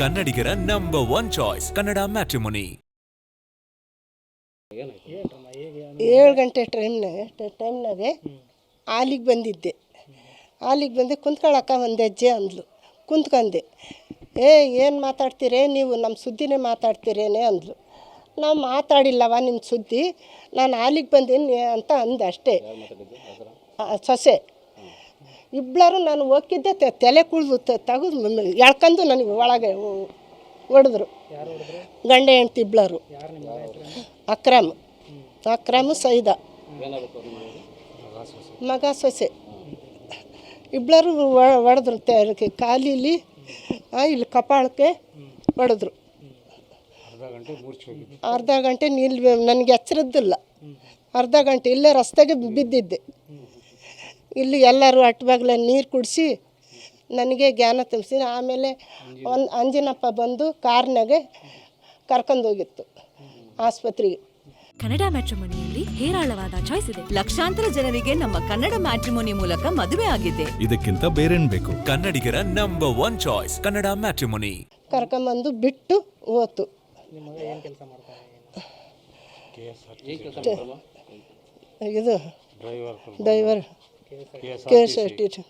ಕನ್ನಡಿಗರ number one choice Kannada matrimony ಏಳು ಗಂಟೆ ಟ್ರೈಮ್ನ ಟೈಮ್ನಾಗೆ ಆಲಿಗೆ ಬಂದಿದ್ದೆ. ಆಲಿಗೆ ಬಂದೆ, ಕುಂತ್ಕೊಳಕ್ಕ ಒಂದು ಹೆಜ್ಜೆ ಅಂದ್ಲು. ಕುಂತ್ಕೊಂಡೆ ಏ, ಏನು ಮಾತಾಡ್ತೀರೇ ನೀವು? ನಮ್ಮ ಸುದ್ದಿನೇ ಮಾತಾಡ್ತೀರೇನೆ ಅಂದ್ಲು. ನಾವು ಮಾತಾಡಿಲ್ಲವ ನಿಮ್ಮ ಸುದ್ದಿ? ನಾನು ಆಲಿಗೆ ಬಂದೀನಿ ಅಂತ ಅಂದೆ ಅಷ್ಟೇ. ಸೊಸೆ. ಇಬ್ಬರು ನಾನು ಹೋಗಿದ್ದೆ ತೆ- ತಲೆ ಕುಳಿದು ತೆಗೆದು ಎಳ್ಕೊಂಡು ನನಗೆ ಒಳಗೆ ಹೊಡೆದ್ರು. ಗಂಡ ಹೆಂಡ್ತಿ ಇಬ್ಬರು ಅಕ್ರಮ್. ಅಕ್ರಮ್ ಸೈದ. ಮಗ ಸೊಸೆ. ಇಬ್ಬರು ಹೊಡೆದ್ರು ತೆ- ಕಾಲಿಲಿ ಇಲ್ಲಿ ಕಪಾಳಕ್ಕೆ ಹೊಡೆದ್ರು. ಅರ್ಧ ಗಂಟೆ ನಿಲ್ ನನಗೆ ಎಚ್ಚರದ್ದಿಲ್ಲ. ಅರ್ಧ ಗಂಟೆ ಇಲ್ಲೇ ರಸ್ತೆಗೆ ಬಿದ್ದಿದ್ದೆ. ಇಲ್ಲಿ ಎಲ್ಲರೂ ಅಟ್ಟಬಾಗ್ಲ ನೀರು ಕುಡಿಸಿ ನನಗೆ ಜ್ಞಾನ ತಿಳಿಸಿ ಆಮೇಲೆ ಒಂದು ಅಂಜಿನಪ್ಪ ಬಂದು ಕಾರ್ನಾಗೆ ಕರ್ಕೊಂಡೋಗಿತ್ತು ಆಸ್ಪತ್ರೆಗೆ. ಕನ್ನಡ ಮ್ಯಾಟ್ರಿಮೋನಿಯಲ್ಲಿ ಹೇರಾಳವಾದ ಚಾಯ್ಸ್ ಇದೆ. ಲಕ್ಷಾಂತರ ಜನರಿಗೆ ನಮ್ಮ ಕನ್ನಡ ಮ್ಯಾಟ್ರಿಮೋನಿ ಮೂಲಕ ಮದುವೆ ಆಗಿದೆ. ಇದಕ್ಕಿಂತ ಬೇರೇನ್ ಬೇಕು? ಕನ್ನಡಿಗರ number one choice Kannada matrimony. ಕರ್ಕೊಂಬಂದು ಬಿಟ್ಟು ಹೋತು. ಇದು driver K S R T ಹಿಂಗೆ?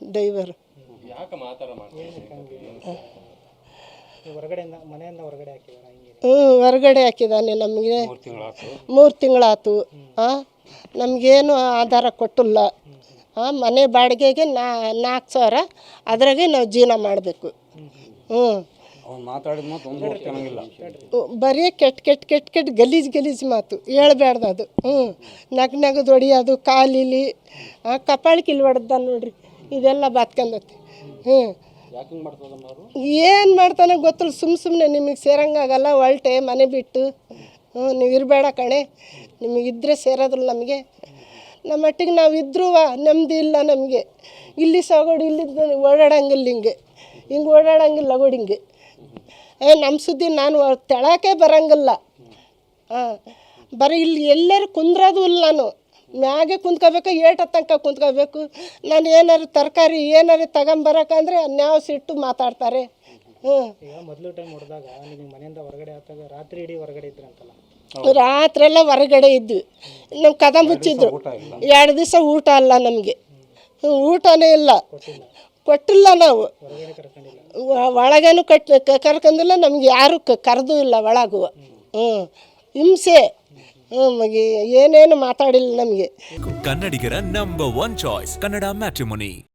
ಹ್ಞೂ ಹೊರಗಡೆ ಹಾಕಿದ್ದಾನೆ ನಮಗೆ. ಮೂರು ತಿಂಗಳಾತು? ಹಾಂ ನಮಗೇನು ಆಧಾರ ಕೊಟ್ಟಿಲ್ಲ. ಹಾಂ ಮನೆ ಬಾಡಿಗೆಗೆ ನಾ ನಾಲ್ಕು ಸಾವಿರ. ಅದ್ರಾಗೆ ನಾವು ಜೀವನ ಮಾಡಬೇಕು. ಹ್ಞೂ. ಅವ್ನು ಮಾತಾಡಿದ ಮಾತು ಒಂದು ಹೊತ್ತು ಚೆನ್ನಾಗಿಲ್ಲ ಬರೀ ಕೆಟ್ಟ ಕೆಟ್ಟ ಕೆಟ್ಟ ಕೆಟ್ಟ ಗಲೀಜು ಗಲೀಜು ಮಾತು. ಹೇಳ್ಬೇಡ್ದು ಅದು. ಹ್ಞೂ ನಗ್ ನಗದು ಹೊಡಿಯೋದು ಕಾಲಿಲಿ ಕಪಾಳ ಕಪಾಳಕ್ಕಿಲ್ಲಿ ಹೊಡೆದ ನೋಡ್ರಿ. ಇದೆಲ್ಲ ಬಾತ್ಕೊಂಡತಿ ಹ್ಞೂ ಏನು ಮಾಡ್ತಾನೆ ಗೊತ್ತಿಲ್ಲ. ಸುಮ್ಮ ಸುಮ್ಮನೆ ನಿಮಗೆ ಸೇರಂಗಾಗಲ್ಲ ಹೊರಟೆ ಮನೆ ಬಿಟ್ಟು. ಹ್ಞೂ ನೀವು ಇರಬೇಡ ಕಣೆ. ನಿಮಗಿದ್ರೆ ಸೇರೋದಿಲ್ಲ ನಮಗೆ. ನಮ್ಮ ಮಟ್ಟಿಗೆ ನಾವು ಇದ್ರೂ ನೆಮ್ಮದಿ ಇಲ್ಲ ನಮಗೆ. ಇಲ್ಲಿ ಸಾಗೋಡು ಇಲ್ಲಿ ಓಡಾಡಂಗಿಲ್ಲ ಹಿಂಗೆ. ಹಿಂಗೆ ಓಡಾಡಂಗಿಲ್ಲ ಗೋಡಿ ಹಿಂಗೆ. ಏ ನಮ್ಮ ಸುದ್ದಿ ನಾನು ತೆಳಕ್ಕೆ ಬರಂಗಿಲ್ಲ. ಹಾಂ ಬರೀ ಇಲ್ಲಿ ಎಲ್ಲರೂ ಕುಂದ್ರೋದು ಇಲ್ಲ ನಾನು. ಮ್ಯಾಗೆ ಕುಂತ್ಕೋಬೇಕು ಏಟ ತನಕ ಕುಂತ್ಕೋಬೇಕು. ನಾನು ಏನಾರು ತರಕಾರಿ ಏನಾರು ತಗೊಂಬರಕಂದ್ರೆ ಅನ್ಯಾವ ಸಿಟ್ಟು ಮಾತಾಡ್ತಾರೆ. ಹ್ಞೂ. ಮೊದಲು ಟೈಮ್ ಹೊಡೆದಾಗ ನಿಮಗೆ ಮನೆಯಿಂದ ಹೊರಗಡೆ ಹಾಕಿದಾಗ ರಾತ್ರಿ ಇಡೀ ಹೊರಗಡೆ ಇದ್ರಂತಲ್ಲ ರಾತ್ರಿ ಎಲ್ಲ ಹೊರಗಡೆ ಇದ್ವಿ. ನಮ್ಮ ಕದ ಮುಚ್ಚಿದ್ರು ಎರಡು ದಿವಸ ಊಟ ಅಲ್ಲ ನಮಗೆ. ಊಟನೇ ಇಲ್ಲ. ಕೊಟ್ಟಿಲ್ಲ ನಾವು. ಒಳಗೇನು ಕಟ್ ಕರ್ಕೊಂಡಿಲ್ಲ ನಮ್ಗೆ ಯಾರು ಕರೆದೂ ಇಲ್ಲ ಒಳಗೂ. ಹ್ಞೂ ಹಿಂಸೆ. ಏನೇನು ಮಾತಾಡಿಲ್ಲ ನಮಗೆ. ಕನ್ನಡಿಗರ number one choice Kannada matrimony